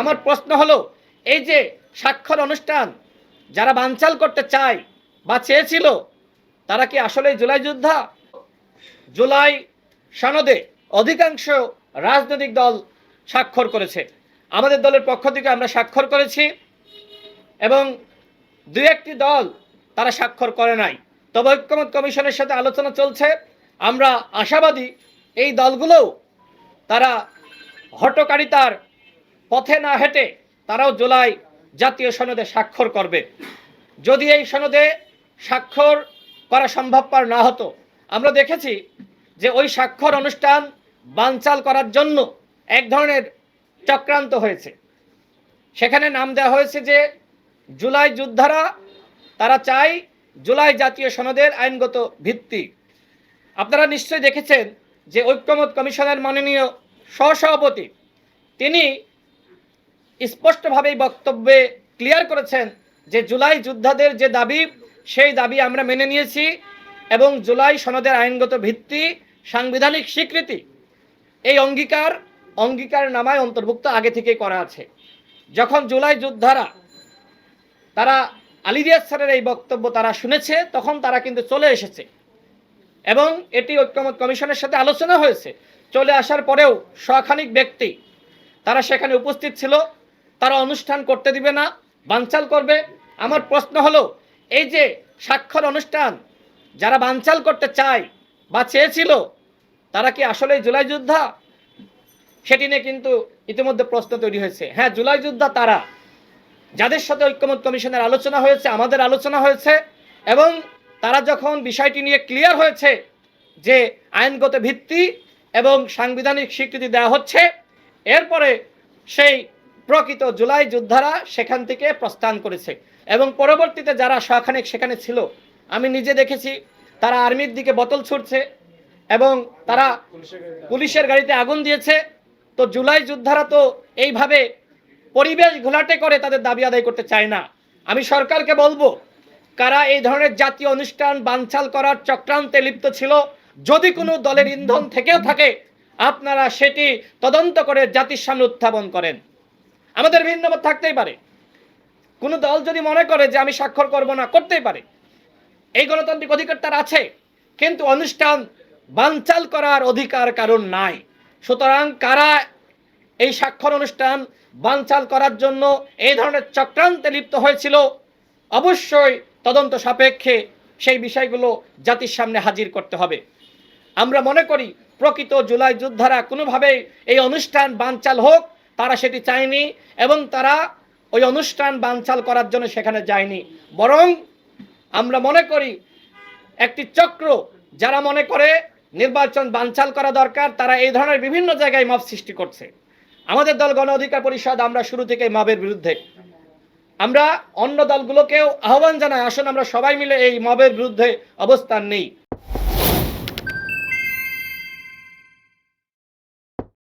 আমার প্রশ্ন হলো, এই যে স্বাক্ষর অনুষ্ঠান, যারা বানচাল করতে চায় বা চেয়েছিল, তারা কি আসলে জুলাই যোদ্ধা? জুলাই সনদে অধিকাংশ রাজনৈতিক দল স্বাক্ষর করেছে। আমাদের দলের পক্ষ থেকে আমরা স্বাক্ষর করেছি এবং দুই একটি দল তারা স্বাক্ষর করে নাই। তবে ঐক্যমত কমিশনের সাথে আলোচনা চলছে। আমরা আশাবাদী এই দলগুলোও তারা হটকারিতার পথে না হেঁটে তারাও জুলাই জাতীয় সনদে স্বাক্ষর করবে। যদি এই সনদে স্বাক্ষর করা সম্ভবপর না হতো, আমরা দেখেছি যে ওই স্বাক্ষর অনুষ্ঠান বানচাল করার জন্য এক ধরনের চক্রান্ত হয়েছে। সেখানে নাম দেওয়া হয়েছে যে জুলাই যোদ্ধারা, তারা চায় জুলাই জাতীয় সনদের আইনগত ভিত্তি। আপনারা নিশ্চয়ই দেখেছেন যে ঐক্যমত কমিশনের মাননীয় সহসভাপতি, তিনি স্পষ্টভাবেই বক্তব্যে ক্লিয়ার করেছেন যে জুলাই যোদ্ধাদের যে দাবি, সেই দাবি আমরা মেনে নিয়েছি এবং জুলাই সনদের আইনগত ভিত্তি, সাংবিধানিক স্বীকৃতি এই অঙ্গীকার অঙ্গীকার নামায় অন্তর্ভুক্ত আগে থেকেই করা আছে। যখন জুলাই যোদ্ধারা, তারা আলিরিয়াস স্যারের এই বক্তব্য তারা শুনেছে, তখন তারা কিন্তু চলে এসেছে এবং এটি ঐক্যমত কমিশনের সাথে আলোচনা হয়েছে। চলে আসার পরেও শখানিক ব্যক্তি তারা সেখানে উপস্থিত ছিল। তারা অনুষ্ঠান করতে দিবে না, বানচাল করবে। আমার প্রশ্ন হলো, এই যে স্বাক্ষর অনুষ্ঠান, যারা বানচাল করতে চায় বা চেয়েছিল, তারা কি আসলে জুলাই যোদ্ধা? সেটি নিয়ে কিন্তু ইতিমধ্যে প্রশ্ন তৈরি হয়েছে। হ্যাঁ জুলাই যোদ্ধা তারা। যাদের সাথে ঐক্যমত কমিশনের আলোচনা হয়েছে, আমাদের আলোচনা হয়েছে, এবং তারা যখন বিষয়টি নিয়ে ক্লিয়ার হয়েছে যে আইনগত ভিত্তি এবং সাংবিধানিক স্বীকৃতি দেওয়া হচ্ছে, এরপরে সেই প্রকৃত জুলাই যোদ্ধারা সেখান থেকে প্রস্থান করেছে। এবং পরবর্তীতে যারা সখানিক সেখানে ছিল, আমি নিজে দেখেছি, তারা আর্মির দিকে বোতল ছুটছে এবং তারা পুলিশের গাড়িতে আগুন দিয়েছে। তো জুলাই যোদ্ধারা তো এইভাবে পরিবেশ ঘোলাটে করে তাদের দাবি আদায় করতে চায় না। আমি সরকারকে বলব, কারা এই ধরনের জাতীয় অনুষ্ঠান বানচাল করার চক্রান্তে লিপ্ত ছিল, যদি কোনো দলের ইন্ধন থেকেও থাকে, আপনারা সেটি তদন্ত করে জাতির সামনে উত্থাপন করেন। আমাদের ভিন্ন মত থাকতেই পারে। কোনো দল যদি মনে করে যে আমি স্বাক্ষর করব না, করতেই পারে। এই গণতান্ত্রিক অধিকার তার আছে, কিন্তু অনুষ্ঠান বানচাল করার অধিকার কারণ নাই। সুতরাং কারা এই স্বাক্ষর অনুষ্ঠান বানচাল করার জন্য এই ধরনের চক্রান্তে লিপ্ত হয়েছিল, অবশ্যই তদন্ত সাপেক্ষে সেই বিষয়গুলো জাতির সামনে হাজির করতে হবে। আমরা মনে করি, প্রকৃত জুলাই যোদ্ধারা কোনোভাবেই এই অনুষ্ঠান বানচাল হোক তারা সেটি চায়নি এবং তারা ওই অনুষ্ঠান বানচাল করার জন্য সেখানে যায়নি। বরং আমরা মনে করি একটি চক্র যারা মনে করে নির্বাচন বানচাল করা দরকার, তারা এই ধরনের বিভিন্ন জায়গায় মব সৃষ্টি করছে। আমাদের দল গণ অধিকার পরিষদ, আমরা শুরু থেকে মবের বিরুদ্ধে। আমরা অন্য দলগুলোকেও আহ্বান জানাই, আসুন আমরা সবাই মিলে এই মবের বিরুদ্ধে অবস্থান নেই।